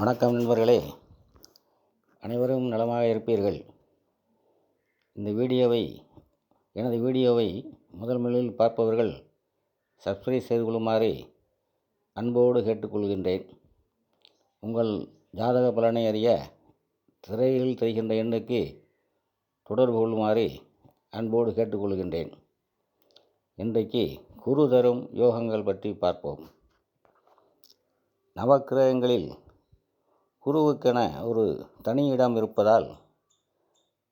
வணக்கம் நண்பர்களே. அனைவரும் நலமாக இருப்பீர்கள். இந்த வீடியோவை எனது வீடியோவை முதல் முதலில் பார்ப்பவர்கள் சப்ஸ்கிரைப் செய்து கொள்ளுமாறு அன்போடு கேட்டுக்கொள்கின்றேன். உங்கள் ஜாதக பலனை அறிய திரையில் தெரிகின்ற எண்ணுக்கு தொடர்பு கொள்ளுமாறு அன்போடு கேட்டுக்கொள்கின்றேன். இன்றைக்கு குரு தரும் யோகங்கள் பற்றி பார்ப்போம். நவக்கிரகங்களில் குருவுக்கென ஒரு தனி இடம் இருப்பதால்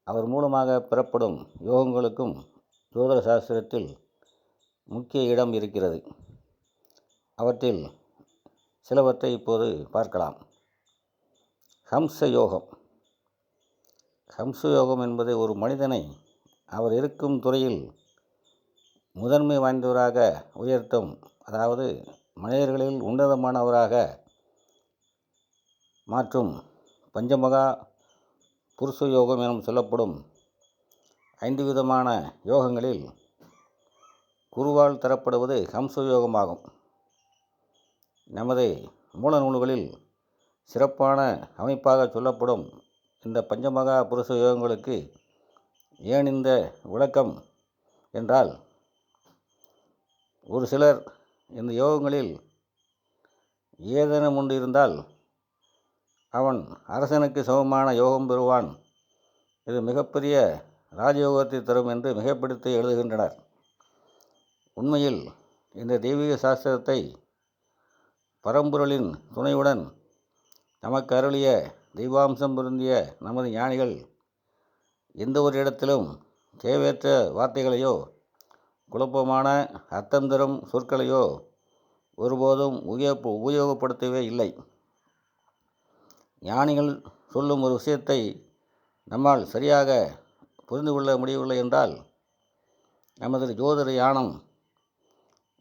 அவர் மூலமாக பெறப்படும் யோகங்களுக்கும் ஜோதிட சாஸ்திரத்தில் முக்கிய இடம் இருக்கிறது. அவற்றில் சிலவற்றை இப்போது பார்க்கலாம். ஹம்ச யோகம் ஹம்ச யோகம் என்பது ஒரு மனிதனை அவர் இருக்கும் துறையில் முதன்மை வாய்ந்தவராக உயர்த்தும் அதாவது மனிதர்களில் உன்னதமானவராக மாற்றும் பஞ்சமகா புருஷ யோகம் எனும் சொல்லப்படும் ஐந்து விதமான யோகங்களில் குருவால் தரப்படுவது ஹம்ச யோகமாகும் நமது மூல நூல்களில் சிறப்பான அமைப்பாக சொல்லப்படும் இந்த பஞ்சமகா புருஷ யோகங்களுக்கு ஏன் இந்த விளக்கம் என்றால் ஒரு சிலர் இந்த யோகங்களில் ஏதேனும் ஒன்று இருந்தால் அவன் அரசனுக்கு சமமான யோகம் பெறுவான். இது மிகப்பெரிய ராஜயோகத்தை தரும் என்று மிகப்படுத்தி எழுதுகின்றனர். உண்மையில் இந்த தெய்வீக சாஸ்திரத்தை பரம்பொருளின் துணையுடன் நமக்கு அருளிய தெய்வாம்சம் பொருந்திய நமது ஞானிகள் எந்த ஒரு இடத்திலும் தேவையற்ற வார்த்தைகளையோ குழப்பமான அர்த்தம் தரும் சொற்களையோ ஒருபோதும் உபயோக உபயோகப்படுத்தவே இல்லை. ஞானிகள் சொல்லும் ஒரு விஷயத்தை நம்மால் சரியாக புரிந்து கொள்ள முடியவில்லை என்றால் நமது ஜோதிட யானம்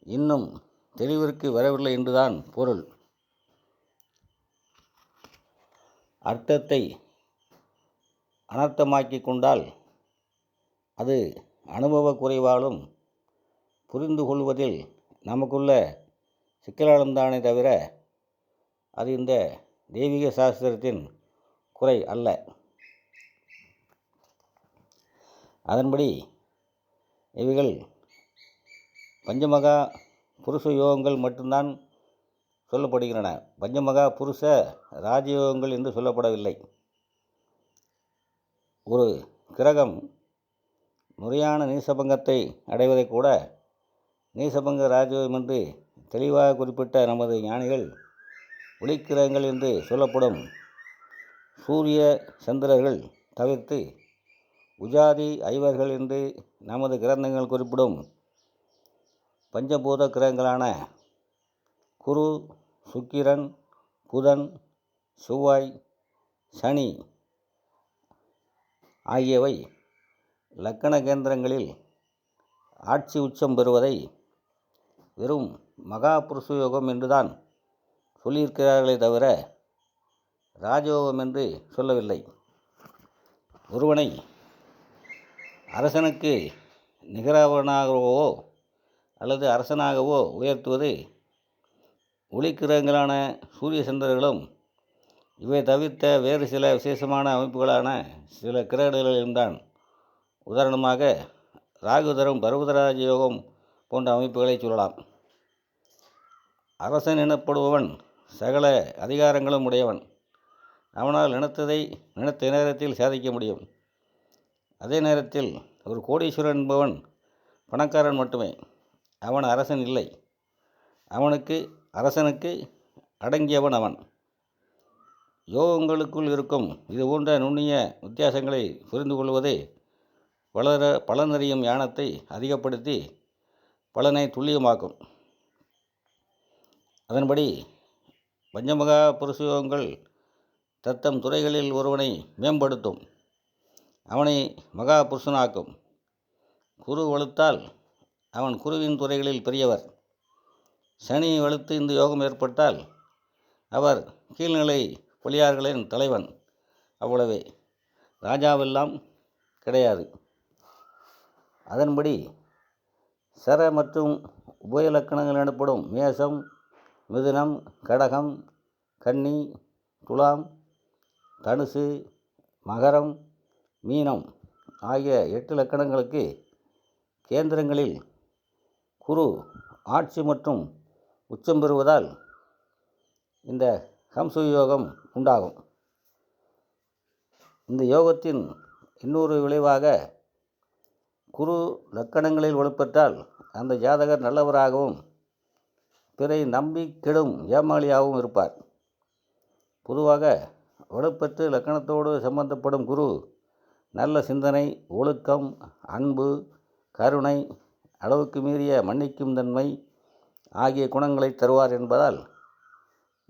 இன்னும் தெளிவிற்கு வரவில்லை என்றுதான் பொருள். அர்த்தத்தை அனர்த்தமாக்கி கொண்டால் அது அனுபவ குறைவாலும் புரிந்து கொள்வதில் நமக்குள்ள சிக்கலானந்தானே தவிர அது இந்த தெய்வீக சாஸ்திரத்தின் குறை அல்ல. அதன்படி இவைகள் பஞ்சமகா புருஷ யோகங்கள் மட்டும்தான் சொல்லப்படுகின்றன. பஞ்சமகா புருஷ ராஜயோகங்கள் என்று சொல்லப்படவில்லை. ஒரு கிரகம் முறையான நீசபங்கத்தை அடைவதை கூட நீசபங்க ராஜயோகம் என்று தெளிவாக குறிப்பிட்ட நமது ஞானிகள் ஒளிக்கிரகங்கள் என்று சொல்லப்படும் சூரிய சந்திரர்கள் தவிர்த்து உஜாதி ஐவர்கள் என்று நமது கிரந்தங்கள் குறிப்பிடும் பஞ்சபூத கிரகங்களான குரு சுக்கிரன் புதன் செவ்வாய் சனி ஆகியவை லக்கண கேந்திரங்களில் ஆட்சி உச்சம் பெறுவதை வெறும் மகா புருஷ யோகம் என்றுதான் சொல்லியிருக்கிறார்களே தவிர ராஜயோகம் என்று சொல்லவில்லை. ஒருவனை அரசனுக்கு நிகராவனாகவோ அல்லது அரசனாகவோ உயர்த்துவது ஒளிக்கிரகங்களான சூரிய சந்திரர்களும் இவை தவிர்த்த வேறு சில விசேஷமான அமைப்புகளான சில கிரகங்களிலும்தான் உதாரணமாக ராகுதரம் பர்வதராஜ யோகம் போன்ற அமைப்புகளை சொல்லலாம். அரசன் எனப்படுபவன் சகல அதிகாரங்களும் உடையவன். அவனால் நினைத்ததை நினைத்த நேரத்தில் சாதிக்க முடியும். அதே நேரத்தில் ஒரு கோடீஸ்வரன் என்பவன் பணக்காரன் மட்டுமே. அவன் அரசன் இல்லை. அவனுக்கு அரசனுக்கு அடங்கியவன் அவன். யோகங்களுக்குள் இருக்கும் இது போன்ற நுண்ணிய வித்தியாசங்களை புரிந்து கொள்வதே வளர பலனறியும் ஞானத்தை அதிகப்படுத்தி பலனை துல்லியமாக்கும். அதன்படி பஞ்சமகா புருஷயோகங்கள் தத்தம் துறைகளில் ஒருவனை மேம்படுத்தும். அவனை மகா புருஷனாக்கும். குரு வலுத்தால் அவன் குருவின் துறைகளில் பெரியவர். சனி வலுத்து இந்த யோகம் ஏற்பட்டால் அவர் கீழ்நிலை பொலியார்களின் தலைவன். அவ்வளவே. ராஜாவெல்லாம் கிடையாது. அதன்படி சர மற்றும் உபயலக்கணங்கள் எனப்படும் மேசம் மிதுனம் கடகம் கன்னி துலாம் தனுசு மகரம் மீனம் ஆகிய எட்டு லக்கணங்களுக்கு கேந்திரங்களில் குரு ஆட்சி மற்றும் உச்சம் பெறுவதால் இந்த ஹம்சு யோகம் உண்டாகும். இந்த யோகத்தின் இன்னொரு விளைவாக குரு லக்கணங்களில் வலுப்பெற்றால் அந்த ஜாதகர் நல்லவராகவும் பிறை நம்பி கெடும் ஏமாளியாகவும் இருப்பார். பொதுவாக வலுப்பெற்று லக்கணத்தோடு சம்பந்தப்படும் குரு நல்ல சிந்தனை ஒழுக்கம் அன்பு கருணை அளவுக்கு மீறிய மன்னிக்கும் தன்மை ஆகிய குணங்களை தருவார் என்பதால்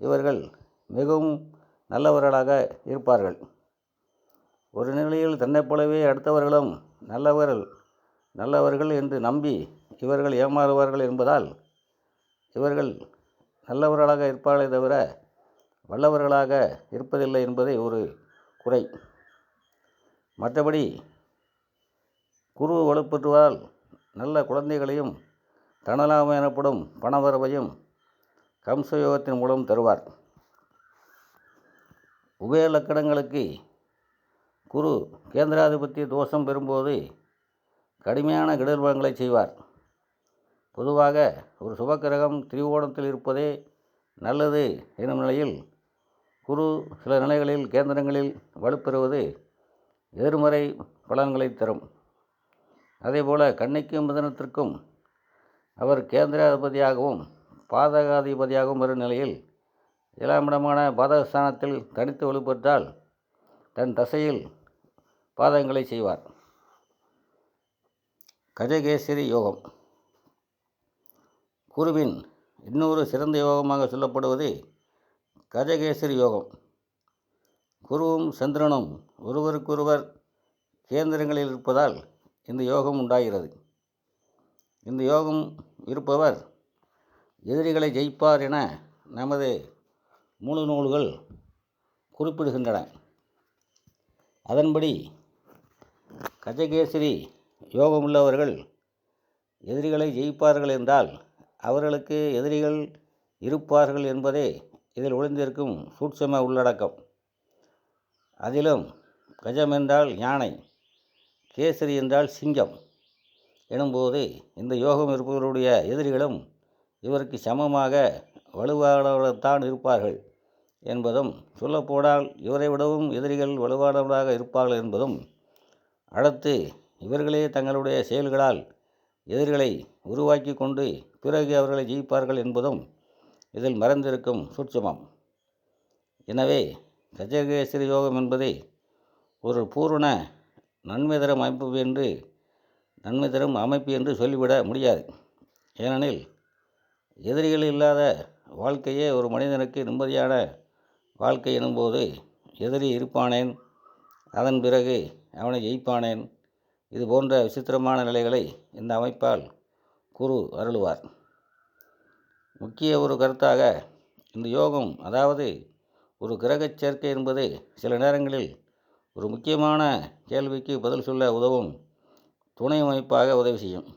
இவர்கள் மிகவும் நல்லவர்களாக இருப்பார்கள். ஒரு நிலையில் தன்னைப் போலவே அடுத்தவர்களும் நல்லவர்கள் நல்லவர்கள் என்று நம்பி இவர்கள் ஏமாறுவார்கள் என்பதால் இவர்கள் நல்லவர்களாக இருப்பார்களே தவிர வல்லவர்களாக இருப்பதில்லை என்பதே ஒரு குறை. மற்றபடி குரு வலுப்பெற்றுவதால் நல்ல குழந்தைகளையும் தனலாமம் எனப்படும் பணவரவையும் கம்சயோகத்தின் மூலம் தருவார். உபய லக்கணங்களுக்கு குரு கேந்திராதிபத்திய தோஷம் பெறும்போது கடுமையான கிடர்வங்களை செய்வார். பொதுவாக ஒரு சுபக்கிரகம் திரிகோணத்தில் இருப்பதே நல்லது எனும் நிலையில் குரு சில நிலைகளில் கேந்திரங்களில் வலுப்பெறுவது எதிர்மறை பலன்களை தரும். அதேபோல கண்ணிக்கும் மிதனத்திற்கும் அவர் கேந்திராதிபதியாகவும் பாதகாதிபதியாகவும் வரும் நிலையில் ஏழாம் இடமான பாதகஸ்தானத்தில் தனித்து வலுப்பெற்றால் தன் தசையில் பாதகங்களை செய்வார். கஜகேசரி யோகம். குருவின் இன்னொரு சிறந்த யோகமாக சொல்லப்படுவது கஜகேசரி யோகம். குருவும் சந்திரனும் ஒருவருக்கொருவர் கேந்திரங்களில் இருப்பதால் இந்த யோகம் உண்டாகிறது. இந்த யோகம் இருப்பவர் எதிரிகளை ஜெயிப்பார் என நமது மூல நூல்கள் குறிப்பிடுகின்றன. அதன்படி கஜகேசரி யோகமுள்ளவர்கள் எதிரிகளை ஜெயிப்பார்கள் என்றால் அவர்களுக்கு எதிரிகள் இருப்பார்கள் என்பதே இதில் ஒளிந்திருக்கும் சூட்சம உள்ளடக்கம். அதிலும் கஜம் என்றால் யானை கேசரி என்றால் சிங்கம் எனும்போது இந்த யோகம் இருப்பவருடைய எதிரிகளும் இவருக்கு சமமாக வலுவானவர்கள்தான் இருப்பார்கள் என்பதும் சொல்லப்போனால் இவரை விடவும் எதிரிகள் வலுவானவராக இருப்பார்கள் என்பதும் அடுத்து இவர்களே தங்களுடைய செயல்களால் எதிரிகளை உருவாக்கி கொண்டு பிறகு அவர்களை ஜெயிப்பார்கள் என்பதும் இதில் மறைந்திருக்கும் சூட்சமம். எனவே கஜகேசரி யோகம் என்பதை ஒரு பூரண நன்மை தரும் அமைப்பு என்று நன்மை தரும் அமைப்பு என்று சொல்லிவிட முடியாது. ஏனெனில் எதிரிகள் இல்லாத வாழ்க்கையே ஒரு மனிதனுக்கு நிம்மதியான வாழ்க்கை எனும்போது எதிரி இருப்பானேன் அதன் பிறகு அவனை ஜெயிப்பானேன். இது போன்ற விசித்திரமான நிலைகளை இந்த அமைப்பால் குரு அருளுவார். முக்கிய ஒரு கருத்தாக இந்த யோகம் அதாவது ஒரு கிரகச் சேர்க்கை என்பது சில நேரங்களில் ஒரு முக்கியமான கேள்விக்கு பதில் சொல்ல உதவும் துணை அமைப்பாக உதவி செய்யும்.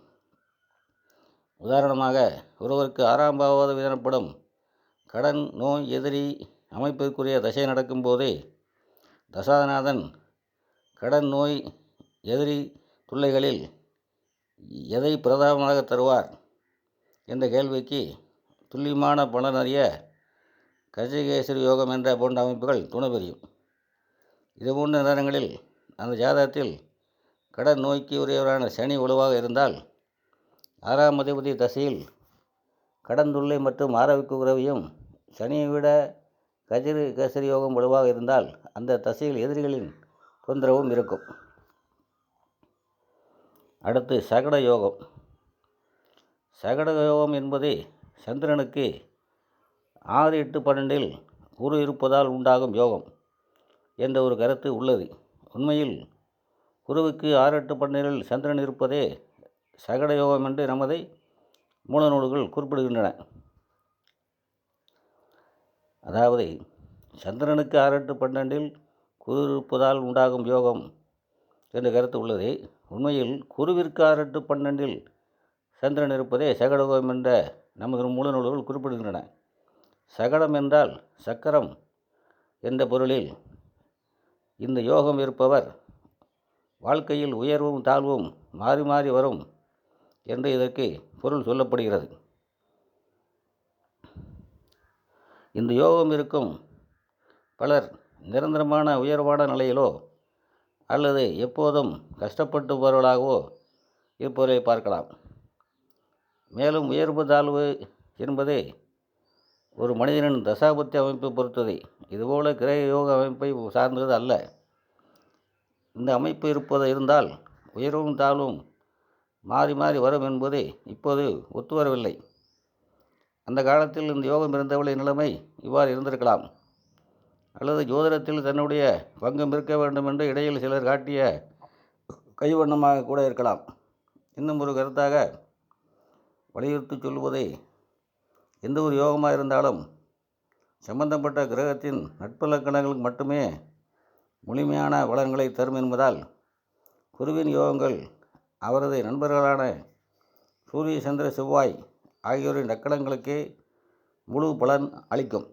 உதாரணமாக ஒருவருக்கு ஆறாம் பாவது எனப்படும் கடன் நோய் எதிரி அமைப்பிற்குரிய தசை நடக்கும்போதே தசாநாதன் கடன் நோய் எதிரி தொல்லைகளில் எதை பிரதானமாக தருவார் என்ற கேள்விக்கு துல்லியமான பலன் அறிய கஜகேசரி யோகம் என்ற போன்ற அமைப்புகள் துணை பெரியும். இது போன்ற நேரங்களில் அந்த ஜாதகத்தில் கடன் நோய்க்கு உரியவரான சனி வலுவாக இருந்தால் ஆறாம் அதிபதி தசையில் கடன் தொல்லை மற்றும் ஆரோக்கிய உறவையும் சனியை விட கஜிரி கேசரி யோகம் வலுவாக இருந்தால் அந்த தசையில் எதிரிகளின் தொந்தரவும் இருக்கும். அடுத்து சகட யோகம். சகட யோகம் என்பது சந்திரனுக்கு ஆறு எட்டு பன்னெண்டில் குரு இருப்பதால் உண்டாகும் யோகம் என்ற ஒரு கருத்து உள்ளது. உண்மையில் குருவுக்கு ஆறு எட்டு பன்னெண்டில் சந்திரன் இருப்பதே சகட யோகம் என்று நமதை மூலநூல்கள் குறிப்பிடுகின்றன. அதாவது சந்திரனுக்கு ஆறு எட்டு பன்னெண்டில் குரு இருப்பதால் உண்டாகும் யோகம் என்ற கருத்து உள்ளது. உண்மையில் குருவிற்கு பன்னெண்டில் சந்திரன் இருப்பதே சகடயோகம் என்ற நமது மூல நூல்கள் குறிப்பிடுகின்றன. சகடம் என்றால் சக்கரம் என்ற பொருளில் இந்த யோகம் இருப்பவர் வாழ்க்கையில் உயர்வும் தாழ்வும் மாறி மாறி வரும் என்று இதற்கு பொருள் சொல்லப்படுகிறது. இந்த யோகம் இருக்கும் பலர் நிரந்தரமான உயர்வான நிலையிலோ அல்லது எப்போதும் கஷ்டப்பட்டு வருவர்களாகவோ இருப்பவரை பார்க்கலாம். மேலும் உயர்வு தாழ்வு என்பது ஒரு மனிதனின் தசாபத்தி அமைப்பை பொறுத்தது. இதுபோல கிரக யோக அமைப்பை சார்ந்தது அல்ல. இந்த அமைப்பு இருப்பது இருந்தால் உயர்வும் தாழ்வும் மாறி மாறி வரும் என்பது இப்போது ஒத்துவரவில்லை அந்த காலத்தில் இந்த யோகம் இருந்தவளின் நிலைமை இவ்வாறு இருந்திருக்கலாம். அல்லது ஜோதிடத்தில் தன்னுடைய பங்கம் இருக்க வேண்டும் என்று இடையில் சிலர் காட்டிய கைவண்ணமாக கூட இருக்கலாம். இன்னும் ஒரு கருத்தாக வலியுறுத்தி சொல்வதை எந்த ஒரு யோகமாக இருந்தாலும் சம்பந்தப்பட்ட கிரகத்தின் நட்பு லக்கணங்களுக்கு மட்டுமே முழுமையான பலன்களை தரும் என்பதால் குருவின் யோகங்கள் அவரது நண்பர்களான சூரிய சந்திர செவ்வாய் ஆகியோரின் லக்கணங்களுக்கே முழு பலன் அளிக்கும்.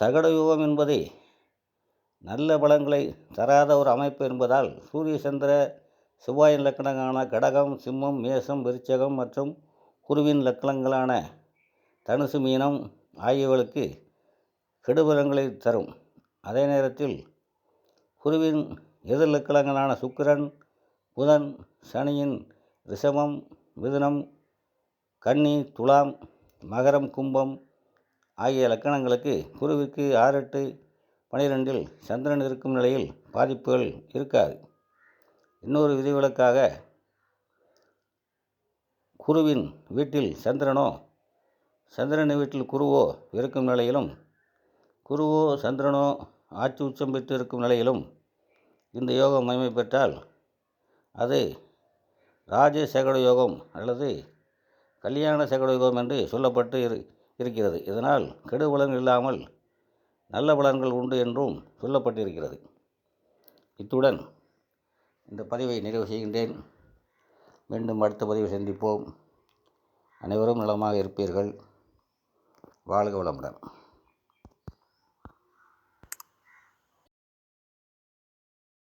சகட என்பதே நல்ல பலன்களை தராத ஒரு அமைப்பு என்பதால் சூரிய சந்திர செவ்வாயின் லக்கணங்களான கடகம் சிம்மம் மேசம் விருச்சகம் மற்றும் குருவின் லக்கணங்களான தனுசு மீனம் ஆகியவர்களுக்கு கெடுபலங்களை தரும். அதே நேரத்தில் குருவின் எதிர் லக்கணங்களான சுக்கிரன் புதன் சனியின் ரிஷமம் மிதுனம் கன்னி துலாம் மகரம் கும்பம் ஆகிய லக்கணங்களுக்கு குருவிற்கு ஆறு எட்டு பனிரெண்டில் சந்திரன் இருக்கும் நிலையில் பாதிப்புகள் இருக்காது. இன்னொரு விதிவிலக்காக குருவின் வீட்டில் சந்திரனோ சந்திரன் வீட்டில் குருவோ இருக்கும் நிலையிலும் குருவோ சந்திரனோ ஆட்சி உச்சம் பெற்று இருக்கும் நிலையிலும் இந்த யோகம் மகிமை பெற்றால் அது ராஜசேகர யோகம் அல்லது கல்யாண சேகட யோகம் என்று சொல்லப்பட்டு இரு இருக்கிறது. இதனால் கெடு பலன் இல்லாமல் நல்ல பலன்கள் உண்டு என்றும் சொல்லப்பட்டிருக்கிறது. இத்துடன் இந்த பதிவை நிறைவு செய்கின்றேன். மீண்டும் அடுத்த பதிவை சந்திப்போம். அனைவரும் நலமாக இருப்பீர்கள். வாழ்க வளமுடன்.